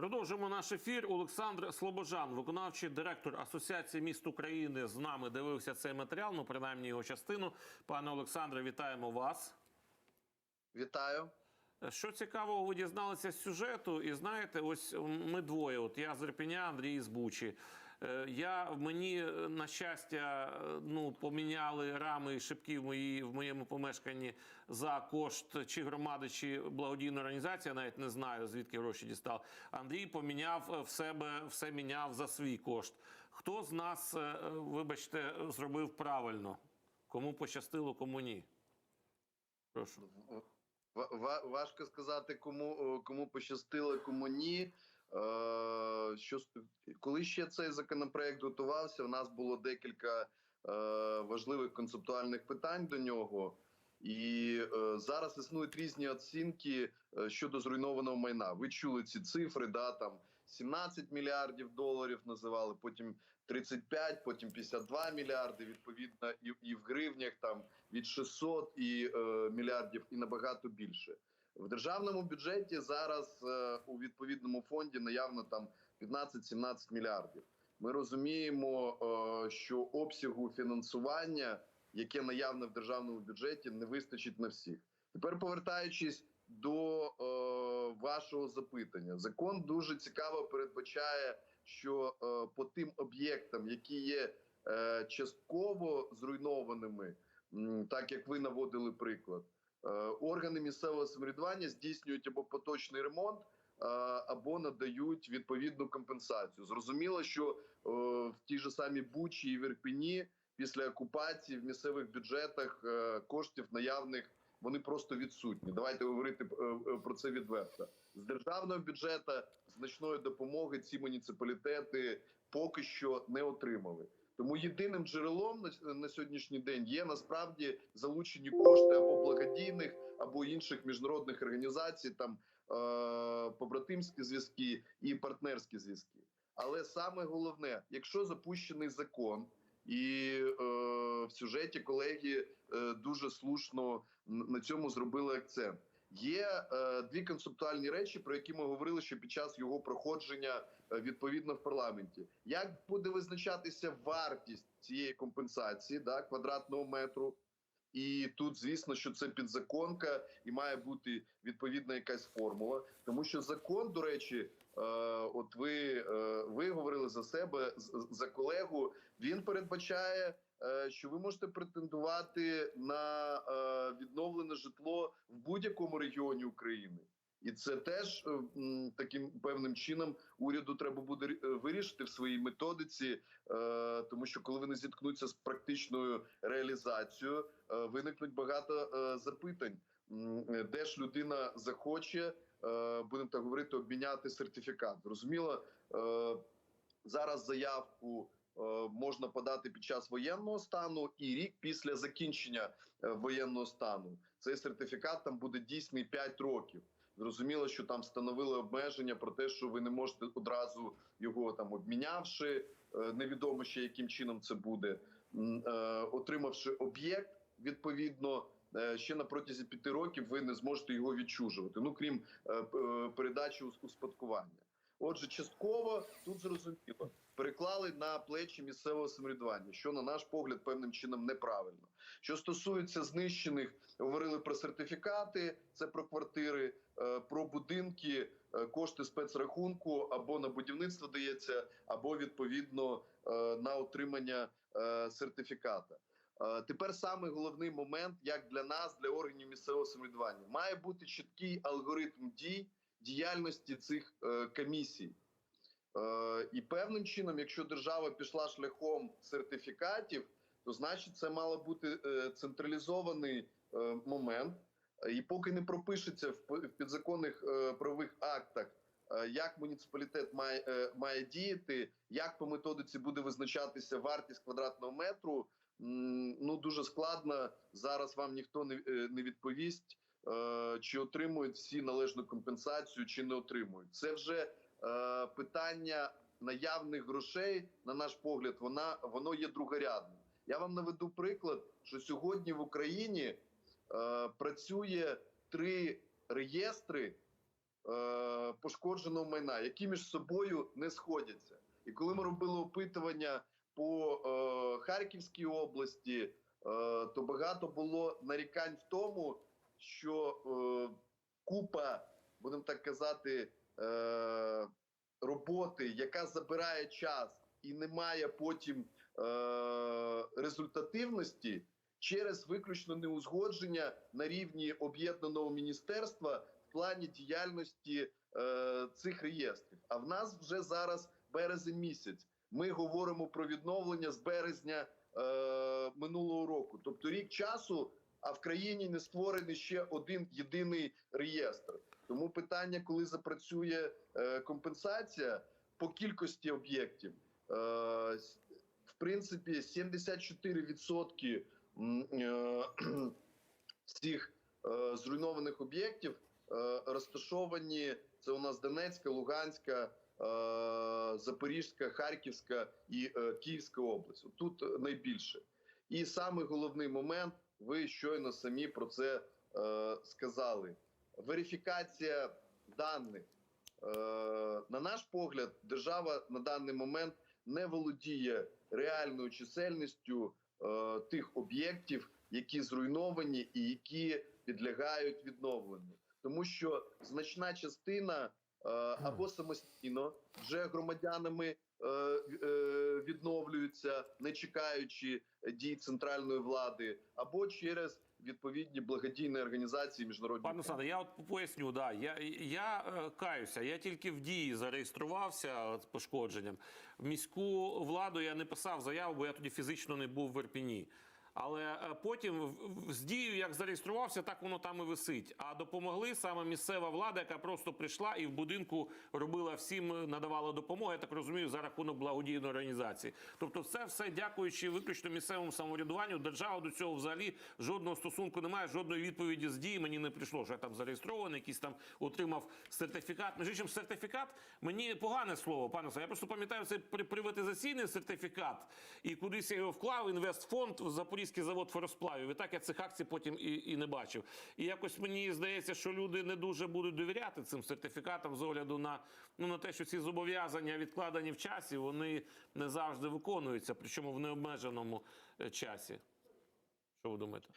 Продовжуємо наш ефір. Олександр Слобожан, виконавчий директор Асоціації міст України, з нами дивився цей матеріал, ну принаймні його частину. Пане Олександре, вітаємо вас. Вітаю. Що цікавого, ви дізналися з сюжету, і знаєте, ось ми двоє. От я з Ірпіня, Андрій з Бучі. Е, Я мені е, на щастя, е, ну поміняли рами і шибки в мої в моєму помешканні за кошт чи громади, чи благодійної організації. Я навіть не знаю звідки гроші дістав. Андрій поміняв в себе, все міняв за свій кошт. Хто з нас, вибачте, зробив правильно? Кому пощастило, кому ні? Прошу. Ва- ва- Важко сказати, кому, кому пощастило, кому ні. Е, Що, коли ще цей законопроект готувався, у нас було декілька е, важливих концептуальних питань до нього. І е, зараз існують різні оцінки е, щодо зруйнованого майна. Ви чули ці цифри, да, там 17 мільярдів доларів називали, потім 35, потім 52 мільярди, відповідно, і, і в гривнях там від 600 і, е, мільярдів і набагато більше. В державному бюджеті зараз е, у відповідному фонді наявно там 15-17 мільярдів. Ми розуміємо, е, що обсягу фінансування, яке наявне в державному бюджеті, не вистачить на всіх. Тепер повертаючись до е, вашого запитання, закон дуже цікаво передбачає, що по тим об'єктам, які є частково зруйнованими, так як ви наводили приклад, органи місцевого самоврядування здійснюють або поточний ремонт. е, Або надають відповідну компенсацію. Зрозуміло, що е, в тій же самій Бучі і в Ірпені після окупації в місцевих бюджетах коштів наявних вони просто відсутні. Давайте говорити е, е, про це відверто. З державного бюджету значної допомоги ці муніципалітети поки що не отримали. Тому єдиним джерелом на, на сьогоднішній день є насправді залучені кошти або благодійних, або інших міжнародних організацій, там е, побратимські зв'язки і партнерські зв'язки. Але саме головне, якщо запущений закон, і е, в сюжеті колеги е, дуже слушно на цьому зробили акцент. Є е, дві концептуальні речі, про які ми говорили ще під час його проходження е, відповідно в парламенті. Як буде визначатися вартість цієї компенсації да, квадратного метру? І тут, звісно, що це підзаконка, і має бути відповідна якась формула, тому що закон, до речі, е, от ви, е, ви говорили за себе за колегу. Він передбачає, що ви можете претендувати на е, відновлене житло в будь-якому регіоні України. І це теж е, таким певним чином уряду треба буде е, вирішити в своїй методиці, е, тому що коли вони зіткнуться з практичною реалізацією, е, виникнуть багато е, запитань, е, де ж людина захоче, е, будемо так говорити, обміняти сертифікат. Зрозуміло, е, зараз заявку. Е, Можна подати під час воєнного стану і рік після закінчення е, воєнного стану. Цей сертифікат там буде дійсний 5 років. Зрозуміло, що там встановили обмеження про те, що ви не можете одразу його там обмінявши, е, невідомо ще яким чином це буде, отримавши об'єкт відповідно. Ще на протязі п'яти років ви не зможете його відчужувати. Ну крім передачі у- успадкування. Отже, частково тут зрозуміло переклали на плечі місцевого самоврядування, що на наш погляд певним чином неправильно. Що стосується знищених, говорили про сертифікати, це про квартири, е, про будинки, е, кошти спецрахунку або на будівництво дається, або відповідно е, на отримання сертифіката. Тепер саме головний момент, як для нас, для органів місцевого самоврядування, має бути чіткий алгоритм дій діяльності цих е, комісій. Е, і певним чином, якщо держава пішла шляхом сертифікатів, то значить це мало бути е, централізований момент. І поки не пропишеться в підзаконних правових актах, як муніципалітет має, має діяти, як по методиці буде визначатися вартість квадратного метру. Ну дуже складно зараз. Вам ніхто не, відповість, чи отримують всі належну компенсацію, чи не отримують. Це вже е, питання наявних грошей, на наш погляд, вона воно є другорядним. Я вам наведу приклад, що сьогодні в Україні е, працює три реєстри е, пошкодженого майна, які між собою не сходяться. І коли ми робили опитування по е, Харківській області, е, то багато було нарікань в тому, що е, купа, будемо так казати, е, роботи, яка забирає час і не має потім е, результативності через виключно неузгодження на рівні об'єднаного міністерства в плані діяльності е, цих реєстрів. А в нас вже зараз березень місяць. Ми говоримо про відновлення з березня е, минулого року, тобто рік часу. А в країні не створений ще один єдиний реєстр. Тому питання, коли запрацює е, компенсація по кількості об'єктів, е, в принципі, 74% м, е, всіх зруйнованих об'єктів розташовані. Це у нас Донецька, Луганська, Запорізька, Харківська і Київська область. Тут найбільше. І саме головний момент, ви щойно самі про це е, сказали. Верифікація даних. Е, на наш погляд, держава на даний момент не володіє реальною чисельністю е, тих об'єктів, які зруйновані і які підлягають відновленню, тому що значна частина е, або самостійно вже громадянами відновлюються, не чекаючи дій центральної влади, або через відповідні благодійні організації міжнародні. Пане Олександре, я от поясню, да, я, я е, каюся, я тільки в дії зареєструвався з пошкодженням. В міську владу я не писав заяву, бо я тоді фізично не був в Ірпіні. Але е, потім з дією, як зареєструвався, так воно там і висить. А допомогли саме місцева влада, яка просто прийшла і в будинку робила всім, е, надавала допомогу. Я так розумію, за рахунок благодійної організації. Тобто, це все дякуючи виключно місцевому самоврядуванню. Держава до цього взагалі жодного стосунку немає, жодної відповіді з дії мені не прийшло. Що я там зареєстрований, якийсь там отримав сертифікат. Між іншим, сертифікат мені погане слово, пане Олександре. Я просто пам'ятаю це при- приватизаційний сертифікат, і кудись я його вклав інвестфонд в Запорізький завод форосплавів. І так я цих акцій потім і, і не бачив. І якось мені здається, що люди не дуже будуть довіряти цим сертифікатам з огляду на, ну, на те, що ці зобов'язання відкладені в часі, вони не завжди виконуються, причому в необмеженому е, часі. Що ви думаєте?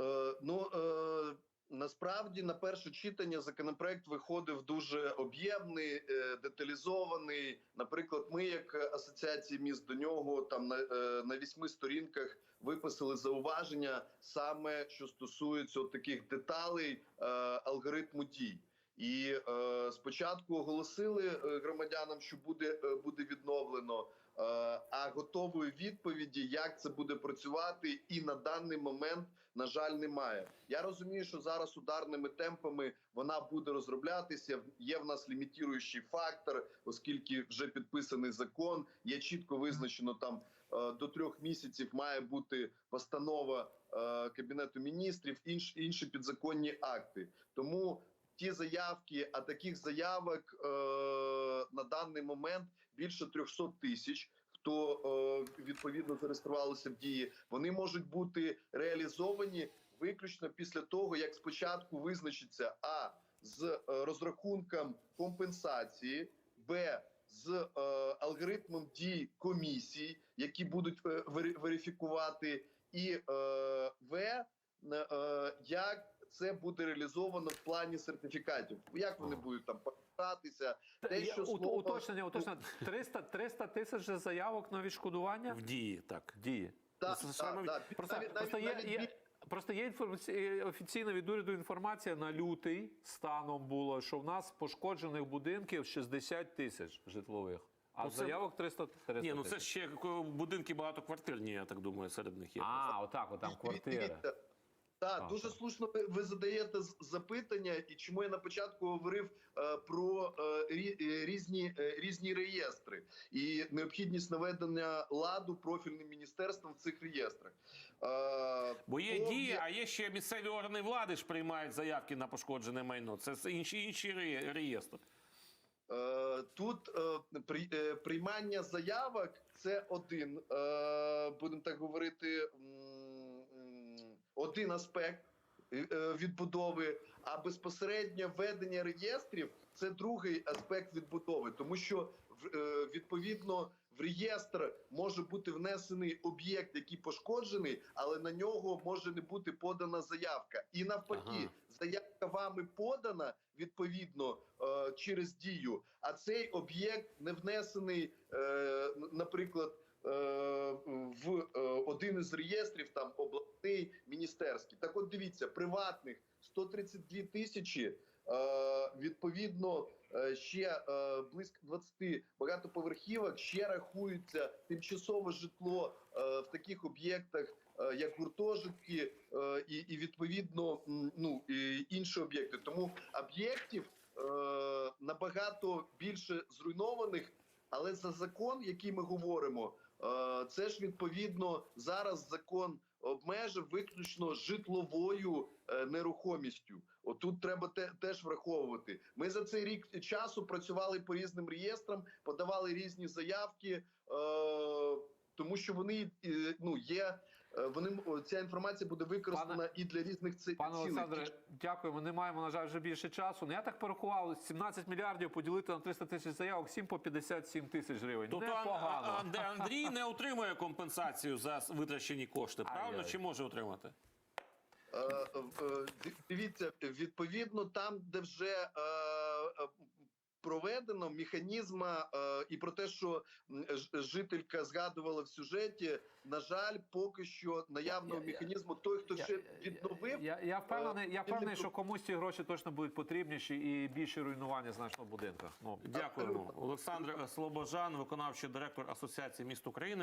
Е, ну е, насправді на перше читання законопроект виходив дуже об'ємний, е, деталізований. Наприклад, ми, як асоціація міст до нього, там на, е, на вісьми сторінках виписали зауваження саме що стосується таких деталей е, алгоритму дій. І е, спочатку оголосили громадянам, що буде, буде відновлено. Е, А готової відповіді, як це буде працювати, і на даний момент, на жаль, немає. Я розумію, що зараз ударними темпами вона буде розроблятися. Є в нас лімітуючий фактор, оскільки вже підписаний закон. Є чітко визначено там е, до трьох місяців має бути постанова е, кабінету міністрів, інш, інші підзаконні акти. Тому ті заявки, а таких заявок е, на даний момент більше 300 тисяч. Хто е, відповідно зареєструвалися в дії, вони можуть бути реалізовані виключно після того, як спочатку визначиться а з е, розрахунком компенсації, б з е, алгоритмом дій комісій, які будуть верифікувати, і в як це буде реалізовано в плані сертифікатів. Як вони будуть там повертатися, те, що слово- уточнення, уточнення. 300, 300 тисяч заявок на відшкодування В дії, так. дії. Так, так, саме- так. Просто, Навіть- просто, є, навіть є, просто є інформаці... офіційна від уряду інформація на лютий станом було, що в нас пошкоджених будинків 60 тисяч житлових, а Ну, це- заявок 300 300 Ні, ну це ще е, будинки багатоквартирні, я так думаю, серед них є. А, отак, отам квартири. Так, дуже слушно ви, задаєте запитання, і чому я на початку говорив е, про е, е, різні, е, різні реєстри і необхідність наведення ладу профільним міністерством в цих реєстрах. Е, Бо є по дії, а є ще місцеві органи влади ж приймають заявки на пошкоджене майно. Це с- інший інший ре- реєстр. Е, Тут е, при- приймання заявок це один, будемо так говорити, один аспект е, відбудови, а безпосередньо ведення реєстрів це другий аспект відбудови, тому що е, відповідно в реєстр може бути внесений об'єкт, який пошкоджений, але на нього може не бути подана заявка. І навпаки, Ага. заявка вами подана відповідно е, через дію, а цей об'єкт не внесений, е, наприклад. е, В е, один із реєстрів там обласний міністерський. Так, от дивіться, приватних 132 тисячі. е, Відповідно, е, ще е, близько 20 багатоповерхівок ще рахується тимчасове житло в таких об'єктах, як гуртожитки, і, і відповідно ну і інші об'єкти. Тому об'єктів набагато більше зруйнованих, але за закон, який ми говоримо, це ж відповідно зараз закон обмежив виключно житловою е, нерухомістю. Отут треба те, теж враховувати. Ми за цей рік часу працювали по різним реєстрам, подавали різні заявки, е, тому що вони е, ну є. е, Вони ця інформація буде використана Пане- і для різних ці- Пане. Олександре, дякую. Ми не маємо, на жаль, вже більше часу. Ну, я так порахував, 17 мільярдів поділити на 300 тисяч заявок, 7 по 57 тисяч гривень. Тобто Ан- Андрій не отримує компенсацію за витрачені кошти, правильно? Чи може отримати? Е, ди- Дивіться, відповідно, там, де вже проведено механізма е, і про те, що жителька згадувала в сюжеті, на жаль, поки що наявного Я- я- механізму той, хто Я- ще відновив. Я, я впевнений, я Е, впевнений, що комусь ці гроші точно будуть потрібніші і більше руйнування значно в будинках. Ну, Дякуємо. Олександр Слобожан, виконавчий директор Асоціації міст України.